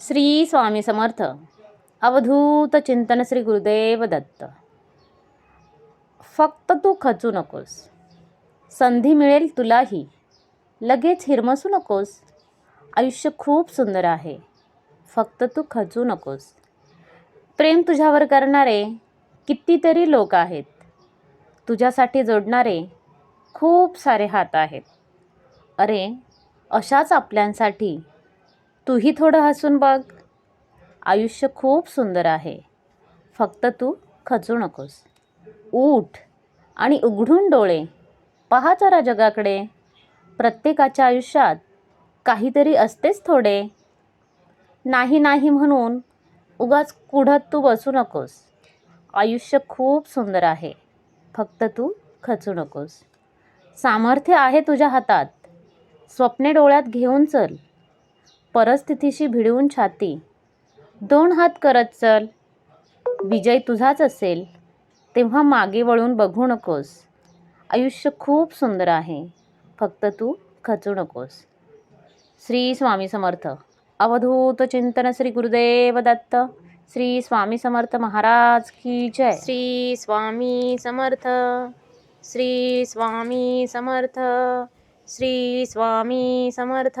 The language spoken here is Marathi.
श्री स्वामी समर्थ. अवधूत चिंतन श्री गुरुदेव दत्त. फक्त तू खचू नकोस. संधी मिळेल तुलाही. लगेच हिरमसू नकोस. आयुष्य खूप सुंदर आहे. फक्त तू खचू नकोस. प्रेम तुझ्यावर करणारे कितीतरी लोक आहेत. तुझ्यासाठी जोडणारे खूप सारे हात आहेत. अरे अशाच आपल्यांसाठी तूही थोडं हसून बघ. आयुष्य खूप सुंदर आहे. फक्त तू खचू नकोस. उठ आणि उघडून डोळे. पहा जरा जगाकडे. प्रत्येकाच्या आयुष्यात काहीतरी असतेच थोडे. नाही नाही म्हणून उगाच कुढत तू बसू नकोस. आयुष्य खूप सुंदर आहे. फक्त तू खचू नकोस. सामर्थ्य आहे तुझ्या हातात. स्वप्ने डोळ्यात घेऊन चल. परिस्थितीशी भिडवून छाती. दोन हात करत चल. विजय तुझाच असेल. तेव्हा मागे वळून बघू नकोस. आयुष्य खूप सुंदर आहे. फक्त तू खचू नकोस. श्री स्वामी समर्थ. अवधूत चिंतन श्री गुरुदेव दत्त. श्री स्वामी समर्थ महाराज की जय. श्री स्वामी समर्थ. श्री स्वामी समर्थ. श्री स्वामी समर्थ.